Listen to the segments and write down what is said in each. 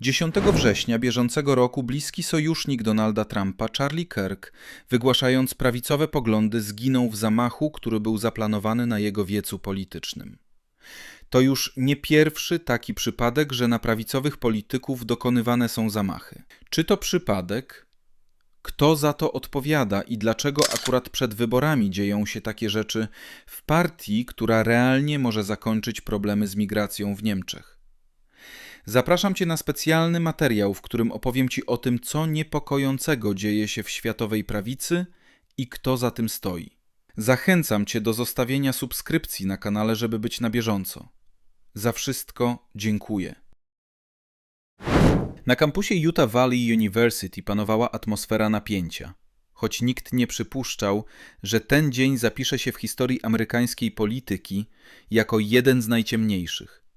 10 września bieżącego roku bliski sojusznik Donalda Trumpa, Charlie Kirk, wygłaszając prawicowe poglądy, zginął w zamachu, który był zaplanowany na jego wiecu politycznym. To już nie pierwszy taki przypadek, że na prawicowych polityków dokonywane są zamachy. Czy to przypadek? Kto za to odpowiada i dlaczego akurat przed wyborami dzieją się takie rzeczy w partii, która realnie może zakończyć problemy z migracją w Niemczech? Zapraszam Cię na specjalny materiał, w którym opowiem Ci o tym, co niepokojącego dzieje się w światowej prawicy i kto za tym stoi. Zachęcam Cię do zostawienia subskrypcji na kanale, żeby być na bieżąco. Za wszystko dziękuję. Na kampusie Utah Valley University panowała atmosfera napięcia, choć nikt nie przypuszczał, że ten dzień zapisze się w historii amerykańskiej polityki jako jeden z najciemniejszych.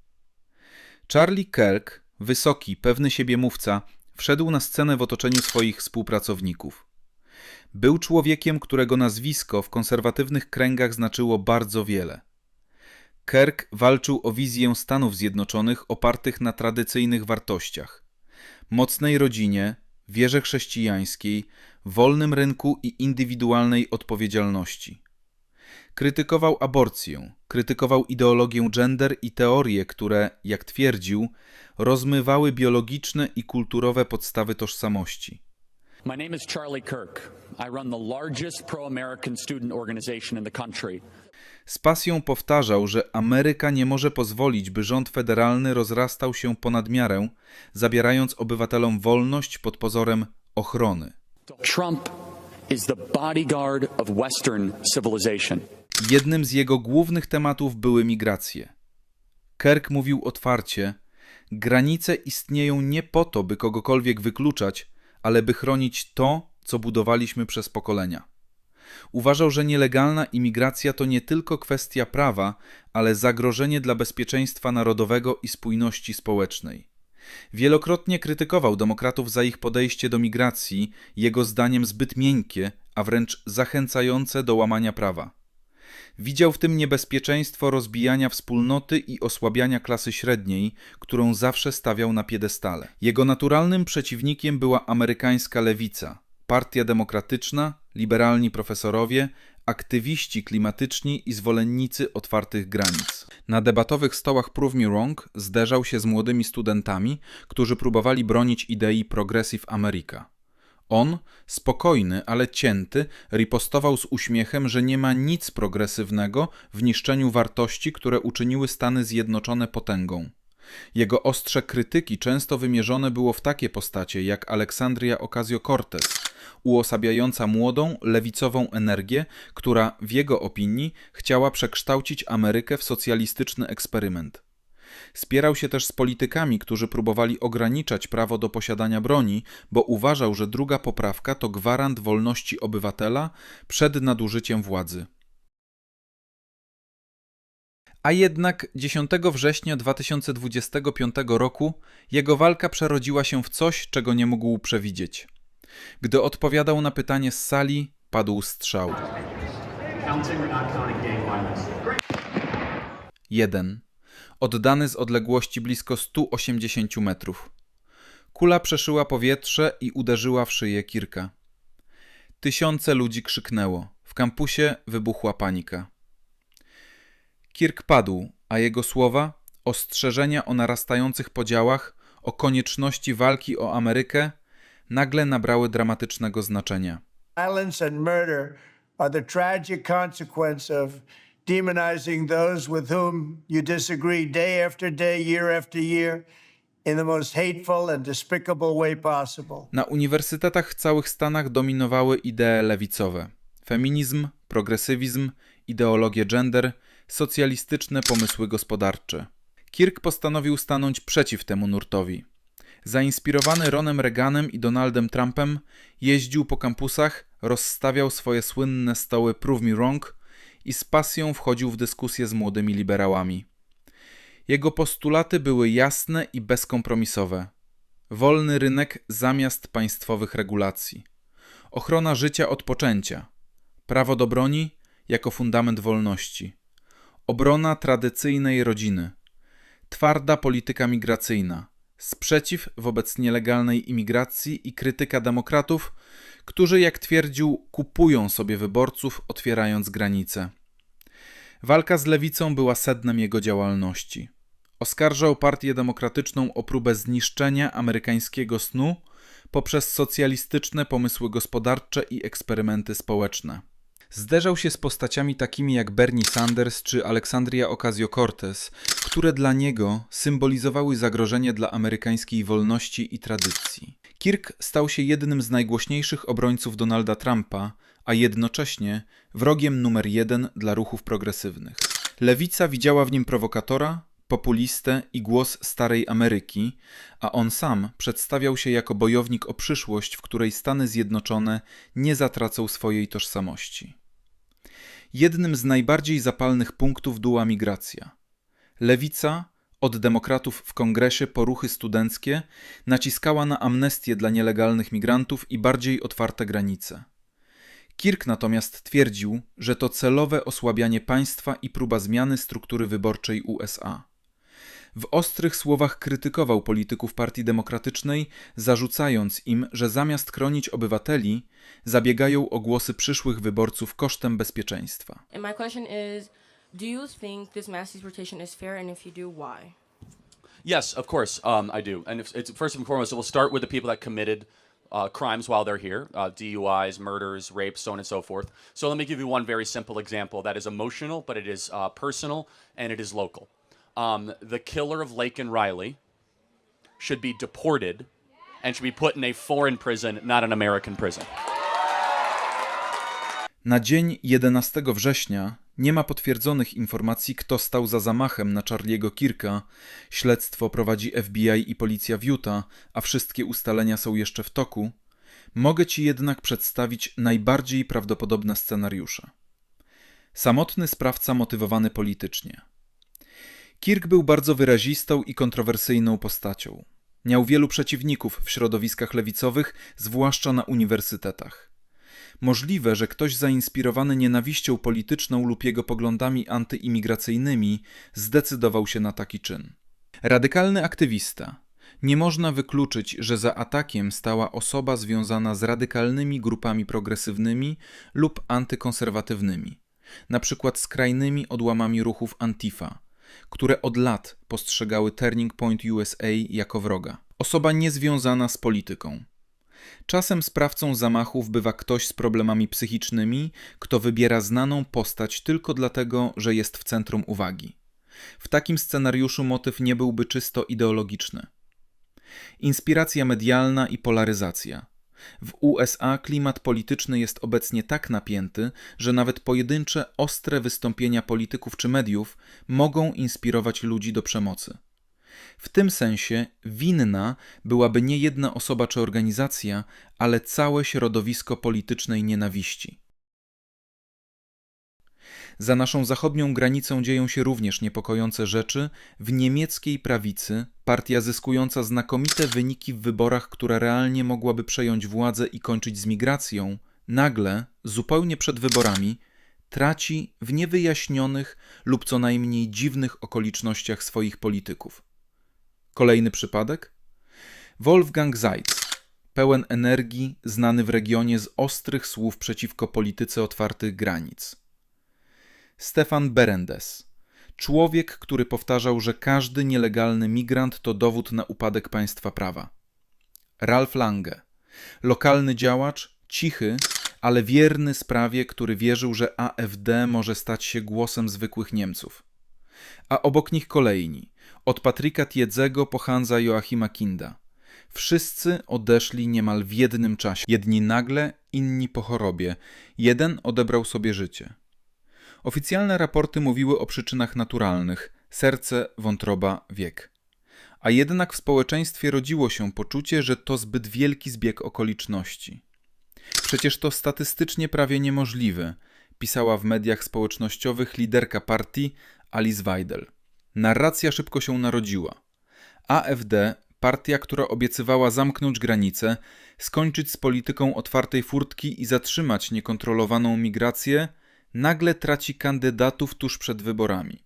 Charlie Kirk, wysoki, pewny siebie mówca, wszedł na scenę w otoczeniu swoich współpracowników. Był człowiekiem, którego nazwisko w konserwatywnych kręgach znaczyło bardzo wiele. Kirk walczył o wizję Stanów Zjednoczonych opartych na tradycyjnych wartościach mocnej rodzinie, wierze chrześcijańskiej, wolnym rynku i indywidualnej odpowiedzialności. Krytykował aborcję, krytykował ideologię gender i teorie, które, jak twierdził, rozmywały biologiczne i kulturowe podstawy tożsamości. My name is Charlie Kirk. I run the largest pro American student organization in the country. Z pasją powtarzał, że Ameryka nie może pozwolić, by rząd federalny rozrastał się ponad miarę, zabierając obywatelom wolność pod pozorem ochrony. Trump is the bodyguard of Western civilization. Jednym z jego głównych tematów były migracje. Kirk mówił otwarcie: Granice istnieją nie po to, by kogokolwiek wykluczać, ale by chronić to, co budowaliśmy przez pokolenia. Uważał, że nielegalna imigracja to nie tylko kwestia prawa, ale zagrożenie dla bezpieczeństwa narodowego i spójności społecznej. Wielokrotnie krytykował demokratów za ich podejście do migracji, jego zdaniem zbyt miękkie, a wręcz zachęcające do łamania prawa. Widział w tym niebezpieczeństwo rozbijania wspólnoty i osłabiania klasy średniej, którą zawsze stawiał na piedestale. Jego naturalnym przeciwnikiem była amerykańska lewica, Partia Demokratyczna, liberalni profesorowie, aktywiści klimatyczni i zwolennicy otwartych granic. Na debatowych stołach Prove Me Wrong zderzał się z młodymi studentami, którzy próbowali bronić idei Progressive America. On, spokojny, ale cięty, ripostował z uśmiechem, że nie ma nic progresywnego w niszczeniu wartości, które uczyniły Stany Zjednoczone potęgą. Jego ostrze krytyki często wymierzone było w takie postacie jak Aleksandria Ocasio-Cortez, uosabiająca młodą, lewicową energię, która w jego opinii chciała przekształcić Amerykę w socjalistyczny eksperyment. Spierał się też z politykami, którzy próbowali ograniczać prawo do posiadania broni, bo uważał, że druga poprawka to gwarant wolności obywatela przed nadużyciem władzy. A jednak 10 września 2025 roku jego walka przerodziła się w coś, czego nie mógł przewidzieć. Gdy odpowiadał na pytanie z sali, padł strzał. Jeden. Oddany z odległości blisko 180 metrów. Kula przeszyła powietrze i uderzyła w szyję Kirka. Tysiące ludzi krzyknęło. W kampusie wybuchła panika. Kirk padł, a jego słowa, ostrzeżenia o narastających podziałach, o konieczności walki o Amerykę, nagle nabrały dramatycznego znaczenia. Violence and murder are the tragic consequence of demonizing those with whom you disagree day after day, year after year, in the most hateful and despicable way possible. Na uniwersytetach w całych Stanach dominowały idee lewicowe: feminizm, progresywizm, ideologie gender, socjalistyczne pomysły gospodarcze. Kirk postanowił stanąć przeciw temu nurtowi. Zainspirowany Ronem Reaganem i Donaldem Trumpem, jeździł po kampusach, rozstawiał swoje słynne stoły Prove Me Wrong i z pasją wchodził w dyskusję z młodymi liberałami. Jego postulaty były jasne i bezkompromisowe. Wolny rynek zamiast państwowych regulacji. Ochrona życia od poczęcia. Prawo do broni jako fundament wolności. Obrona tradycyjnej rodziny. Twarda polityka migracyjna sprzeciw wobec nielegalnej imigracji i krytyka demokratów, którzy, jak twierdził, kupują sobie wyborców, otwierając granice. Walka z lewicą była sednem jego działalności. Oskarżał Partię Demokratyczną o próbę zniszczenia amerykańskiego snu poprzez socjalistyczne pomysły gospodarcze i eksperymenty społeczne. Zderzał się z postaciami takimi jak Bernie Sanders czy Alexandria Ocasio-Cortez, które dla niego symbolizowały zagrożenie dla amerykańskiej wolności i tradycji. Kirk stał się jednym z najgłośniejszych obrońców Donalda Trumpa, a jednocześnie wrogiem numer jeden dla ruchów progresywnych. Lewica widziała w nim prowokatora, populistę i głos starej Ameryki, a on sam przedstawiał się jako bojownik o przyszłość, w której Stany Zjednoczone nie zatracą swojej tożsamości. Jednym z najbardziej zapalnych punktów była migracja. Lewica, od demokratów w kongresie po ruchy studenckie, naciskała na amnestię dla nielegalnych migrantów i bardziej otwarte granice. Kirk natomiast twierdził, że to celowe osłabianie państwa i próba zmiany struktury wyborczej USA. W ostrych słowach krytykował polityków Partii Demokratycznej, zarzucając im, że zamiast chronić obywateli, zabiegają o głosy przyszłych wyborców kosztem bezpieczeństwa. And my question is, do you think this mass deportation is fair, and if you do, why? Yes, of course, um, I do. And if, it's, first and foremost, it will start with the people that committed uh, crimes while they're here uh, DUIs, murders, rapes, so on and so forth. So let me give you one very simple example that is emotional, but it is uh, personal and it is local. Um, the killer of Lake and Riley should be deported and should be put in a foreign prison, not an American prison. Na dzień 11 września nie ma potwierdzonych informacji, kto stał za zamachem na Charliego Kirka. Śledztwo prowadzi FBI i policja w Utah, a wszystkie ustalenia są jeszcze w toku. Mogę ci jednak przedstawić najbardziej prawdopodobne scenariusze. Samotny sprawca motywowany politycznie. Kirk był bardzo wyrazistą i kontrowersyjną postacią. Miał wielu przeciwników w środowiskach lewicowych, zwłaszcza na uniwersytetach. Możliwe, że ktoś zainspirowany nienawiścią polityczną lub jego poglądami antyimigracyjnymi zdecydował się na taki czyn. Radykalny aktywista. Nie można wykluczyć, że za atakiem stała osoba związana z radykalnymi grupami progresywnymi lub antykonserwatywnymi, na przykład skrajnymi odłamami ruchów Antifa, które od lat postrzegały Turning Point USA jako wroga. Osoba niezwiązana z polityką. Czasem sprawcą zamachów bywa ktoś z problemami psychicznymi, kto wybiera znaną postać tylko dlatego, że jest w centrum uwagi. W takim scenariuszu motyw nie byłby czysto ideologiczny. Inspiracja medialna i polaryzacja. W USA klimat polityczny jest obecnie tak napięty, że nawet pojedyncze, ostre wystąpienia polityków czy mediów mogą inspirować ludzi do przemocy. W tym sensie winna byłaby nie jedna osoba czy organizacja, ale całe środowisko politycznej nienawiści. Za naszą zachodnią granicą dzieją się również niepokojące rzeczy. W niemieckiej prawicy partia zyskująca znakomite wyniki w wyborach, która realnie mogłaby przejąć władzę i kończyć z migracją, nagle, zupełnie przed wyborami, traci w niewyjaśnionych lub co najmniej dziwnych okolicznościach swoich polityków. Kolejny przypadek? Wolfgang Zeitz, pełen energii, znany w regionie z ostrych słów przeciwko polityce otwartych granic. Stefan Berendes, człowiek, który powtarzał, że każdy nielegalny migrant to dowód na upadek państwa prawa. Ralf Lange, lokalny działacz, cichy, ale wierny sprawie, który wierzył, że AfD może stać się głosem zwykłych Niemców. A obok nich kolejni, od Patryka Tiedzego po Hansa Joachima Kinda. Wszyscy odeszli niemal w jednym czasie. Jedni nagle, inni po chorobie. Jeden odebrał sobie życie. Oficjalne raporty mówiły o przyczynach naturalnych serce, wątroba, wiek. A jednak w społeczeństwie rodziło się poczucie, że to zbyt wielki zbieg okoliczności. Przecież to statystycznie prawie niemożliwe, pisała w mediach społecznościowych liderka partii Alice Weidel. Narracja szybko się narodziła. AfD, partia, która obiecywała zamknąć granice, skończyć z polityką otwartej furtki i zatrzymać niekontrolowaną migrację, nagle traci kandydatów tuż przed wyborami.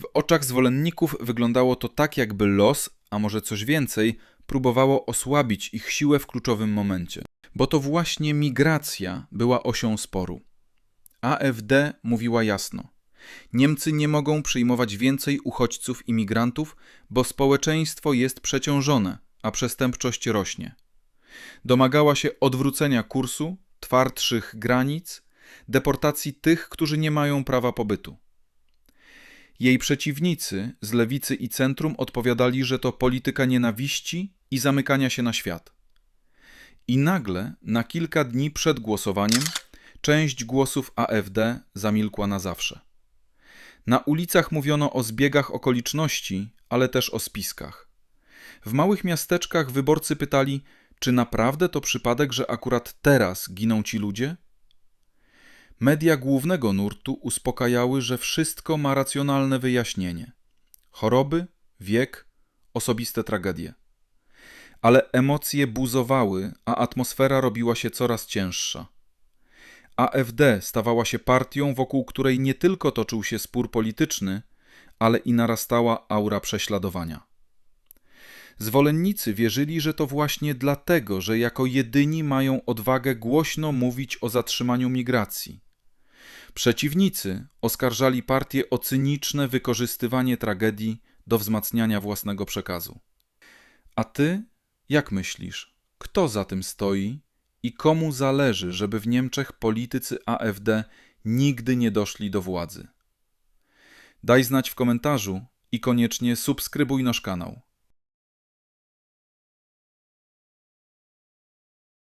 W oczach zwolenników wyglądało to tak, jakby los, a może coś więcej, próbowało osłabić ich siłę w kluczowym momencie. Bo to właśnie migracja była osią sporu. AfD mówiła jasno: Niemcy nie mogą przyjmować więcej uchodźców i migrantów, bo społeczeństwo jest przeciążone, a przestępczość rośnie. Domagała się odwrócenia kursu, twardszych granic, deportacji tych, którzy nie mają prawa pobytu. Jej przeciwnicy z lewicy i centrum odpowiadali, że to polityka nienawiści i zamykania się na świat. I nagle, na kilka dni przed głosowaniem, część głosów AfD zamilkła na zawsze. Na ulicach mówiono o zbiegach okoliczności, ale też o spiskach. W małych miasteczkach wyborcy pytali, czy naprawdę to przypadek, że akurat teraz giną ci ludzie? Media głównego nurtu uspokajały, że wszystko ma racjonalne wyjaśnienie: choroby, wiek, osobiste tragedie. Ale emocje buzowały, a atmosfera robiła się coraz cięższa. AfD stawała się partią, wokół której nie tylko toczył się spór polityczny, ale i narastała aura prześladowania. Zwolennicy wierzyli, że to właśnie dlatego, że jako jedyni mają odwagę głośno mówić o zatrzymaniu migracji. Przeciwnicy oskarżali partię o cyniczne wykorzystywanie tragedii do wzmacniania własnego przekazu. A ty, jak myślisz, kto za tym stoi i komu zależy, żeby w Niemczech politycy AfD nigdy nie doszli do władzy? Daj znać w komentarzu i koniecznie subskrybuj nasz kanał.